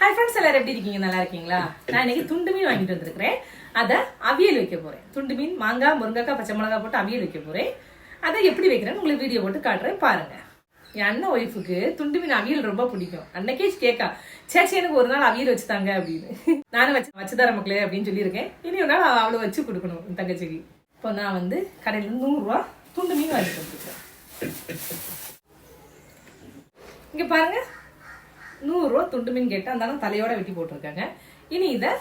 Hi friends எல்லாரும் எப்படி இருக்கீங்க? நல்லா இருக்கீங்களா? நான் இன்னைக்கு துண்டு மீன் வாங்கிட்டு வந்திருக்கிறேன். அதை அவியல் வைக்க போறேன். துண்டு மீன் மாங்காய் முருங்கைக்காய் பச்சை மிளகாய் போட்டு அவியல் வைக்க போறேன். அதை எப்படி வைக்கிறேன்னு உங்களுக்கு வீடியோ போட்டு காட்டுறேன். பாருங்க. என் அண்ணன் ஒய்ஃபுக்கு துண்டு மீன் அவியல் ரொம்ப பிடிக்கும். அன்னைக்கே கேட்கா சேச்சி எனக்கு ஒரு நாள் அவியல் வச்சுதாங்க அப்படின்னு. நானும் வச்சு வச்சுதார மக்களே அப்படின்னு சொல்லியிருக்கேன். இனி ஒரு நாள் அவ்வளோ வச்சு கொடுக்கணும் என் தங்கச்சிக்கு. இப்போ நான் வந்து கடையிலேருந்து நூறுரூவா துண்டு மீன் வாங்கிட்டு வந்துருக்கேன். இங்கே பாருங்கள் நூறுரூவா துண்டு மீன் கேட்டு இருந்தாலும் தலையோட வெட்டி போட்டிருக்காங்க. இனி இதை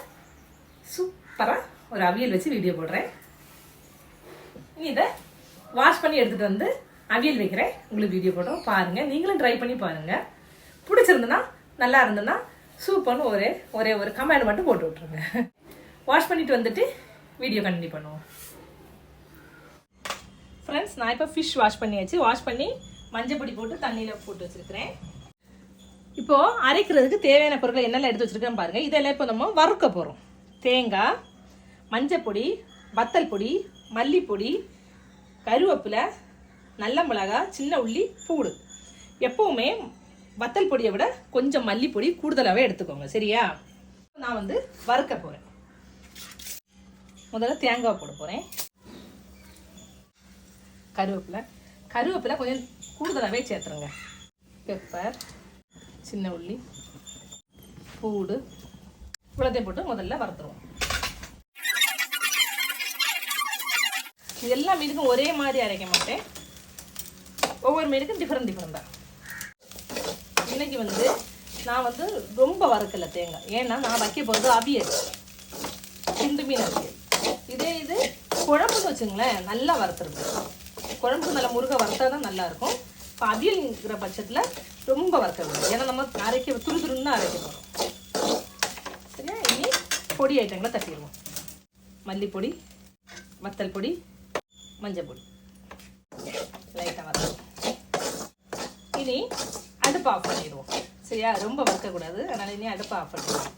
சூப்பராக ஒரு அவியல் வச்சு வீடியோ போடுறேன். இனி இதை வாஷ் பண்ணி எடுத்துகிட்டு வந்து அவியல் வைக்கிறேன். உங்களுக்கு வீடியோ போடுறோம். பாருங்கள் நீங்களும் ட்ரை பண்ணி பாருங்கள் பிடிச்சிருந்துன்னா நல்லா இருந்ததுன்னா சூப்பர்னு ஒரே ஒரே ஒரு கமெண்ட் மட்டும் போட்டு விட்ருங்க வாஷ் பண்ணிட்டு வந்துட்டு வீடியோ கண்டினியூ பண்ணுவோம். ஃப்ரெண்ட்ஸ் நான் இப்போ ஃபிஷ் வாஷ் பண்ணியாச்சு. வாஷ் பண்ணி மஞ்சள் பொடி போட்டு தண்ணியில் போட்டு வச்சுருக்கிறேன். இப்போ அரைக்கிறதுக்கு தேவையான பொருட்கள் என்னெல்லாம் எடுத்து வச்சிருக்கேன் பாருங்க. இதெல்லாம் இப்போ நம்ம வறுக்க போகிறோம் தேங்காய் மஞ்சப்பொடி வத்தல் பொடி மல்லிப்பொடி கருவேப்பிலை நல்ல மிளகா சின்ன உள்ளி பூடு எப்போவுமே வத்தல் பொடியை விட கொஞ்சம் மல்லிப்பொடி கூடுதலாகவே எடுத்துக்கோங்க. சரியா? நான் வந்து வறுக்க போகிறேன் முதல்ல தேங்காய் போட போகிறேன் கருவேப்பிலை. கருவேப்பிலை கொஞ்சம் கூடுதலாகவே சேர்த்துருங்க. பெப்பர் சின்ன உள்ளி பூடு இவ்வளோத்தையும் போட்டு முதல்ல வறுத்துருவோம். எல்லா மீனுக்கும் ஒரே மாதிரி அரைக்க மாட்டேன். ஒவ்வொரு மீனுக்கும் டிஃப்ரெண்ட் டிஃப்ரெண்ட் தான் இன்னைக்கு வந்து நான் வந்து ரொம்ப வறுக்கல தேங்காய். ஏன்னா நான் வைக்க போகிறது அவியல். சிந்து மீன் அவியல். இதே இது குழம்புன்னு வச்சுங்களேன் நல்லா வறுத்துருக்கும் குழம்புக்கு நல்லா முருகை வறுத்தா தான் நல்லாயிருக்கும் இப்போ அவியல்ங்கிற பட்சத்தில் ரொம்ப வறுக்க கூடாது ஏன்னா நம்ம அரைக்க துரு துருன்னு தான் அரைக்க போகிறோம் சரியா? இனி பொடி ஐட்டங்களை தட்டிடுவோம். மல்லிப்பொடி வத்தல் பொடி மஞ்சள் பொடி. லைட்டாக வறுக்கணும் இனி அடுப்பு ஆஃப் பண்ணிடுவோம். சரியா? ரொம்ப வறுக்கக்கூடாது. அதனால் இனி அடுப்பு ஆஃப் பண்ணிடுவோம்.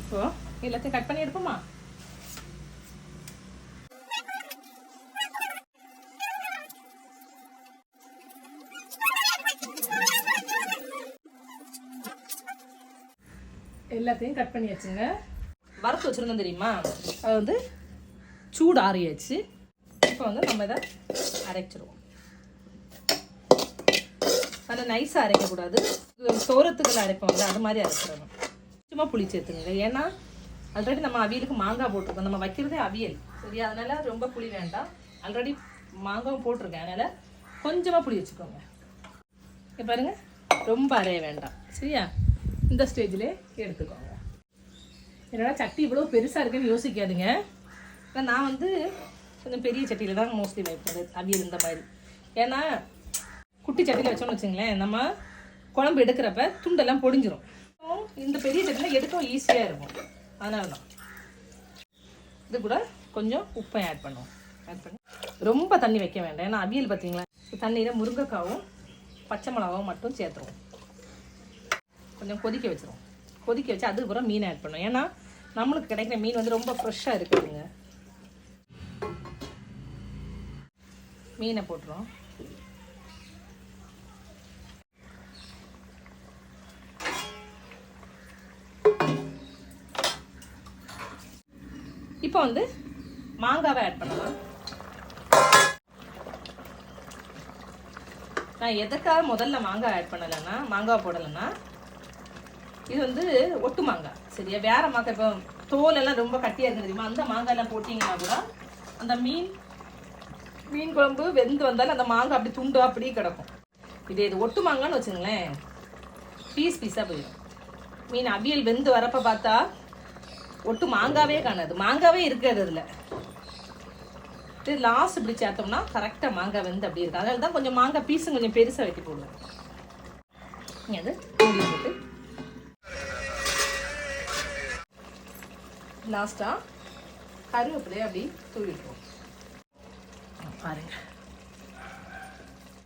இப்போது எல்லாத்தையும் கட் பண்ணி எடுப்போமா எல்லாத்தையும் கட் பண்ணி வச்சுங்க. வறுத்து வச்சுருந்தோம் தெரியுமா? அது வந்து சூடு ஆறியாச்சு இப்போ வந்து நம்ம இதை அரைச்சிருவோம். அதில் நைஸாக அரைக்கக்கூடாது. சோரத்துக்குள்ள அரைப்போம்ல அது மாதிரி அரைச்சிடணும். சும்மா புளி சேர்த்துங்க ஏன்னா ஆல்ரெடி நம்ம அவியலுக்கு மாங்காய் போட்டிருக்கோம். நம்ம வைக்கிறதே அவியல். சரியா? அதனால ரொம்ப புளி வேண்டாம். ஆல்ரெடி மாங்காவும் போட்டிருக்கேன். அதனால் கொஞ்சமாக புளி வச்சுக்கோங்க. இங்க பாருங்க. ரொம்ப அரைய வேண்டாம். சரியா? இந்த ஸ்டேஜில் எடுத்துக்கோங்க. என்னடா சட்டி இவ்வளோ பெருசாக இருக்குன்னு யோசிக்காதுங்க. நான் வந்து கொஞ்சம் பெரிய சட்டியில் தான் மோஸ்ட்லி வைப்பது அவியல் இந்த மாதிரி. ஏன்னா குட்டி சட்டியில் வச்சோம்னு வச்சுங்களேன் நம்ம குழம்பு எடுக்கிறப்ப துண்டெல்லாம் பொடிஞ்சிரும். இந்த பெரிய சட்டியில் எடுக்கவும் ஈஸியாக இருக்கும். அதனால தான் இது கூட கொஞ்சம் உப்பை ஆட் பண்ணுவோம். ஆட் பண்ணி ரொம்ப தண்ணி வைக்க வேண்டாம். ஏன்னா அவியல் பார்த்தீங்களா தண்ணியில் முருங்கைக்காவும் பச்சை மிளகாவும் மட்டும் சேர்த்துருவோம். கொஞ்சம் கொதிக்க வச்சிரும். கொதிக்க வச்சு அதுக்கப்புறம் மீன் ஆட் பண்ணுவோம் ஏன்னா நம்மளுக்கு கிடைக்கிற மீன் வந்து ரொம்ப ஃப்ரெஷ்ஷாக இருக்குதுங்க மீனை போட்டுரும். இப்போ வந்து மாங்காவை ஆட் பண்ணலாம். நான் எதற்காக முதல்ல மாங்காய் ஆட் பண்ணலைன்னா மாங்காய் போடலைன்னா இது வந்து ஒட்டு மாங்காய் சரியா? வேற மாங்காய் இப்போ தோல் எல்லாம் ரொம்ப கட்டியாக இருக்கு தெரியுமா? அந்த மாங்காயெல்லாம் போட்டிங்கன்னா கூட அந்த மீன் மீன் குழம்பு வெந்து வந்தாலும் அந்த மாங்காய் அப்படி துண்டு அப்படியே கிடக்கும். இது இது ஒட்டு மாங்கான்னு வச்சுங்களேன். பீஸ் பீஸாக போயிடும். மீன் அவியல் வெந்து வரப்ப பார்த்தா ஒட்டு மாங்காவே காணாது. மாங்காவே இருக்காது அதில். இது லாஸ்ட் இப்படி சேர்த்தோம்னா கரெக்டாக மாங்காய் வெந்து அப்படி இருக்கு அதனால தான் கொஞ்சம் மாங்காய் பீஸும் கொஞ்சம் பெருசாக வெட்டி போடுவேன். அது மூடி போட்டு லாஸ்ட்டாக கருவேப்பிலையை அப்படி தூவிடுவோம் பாருங்கள்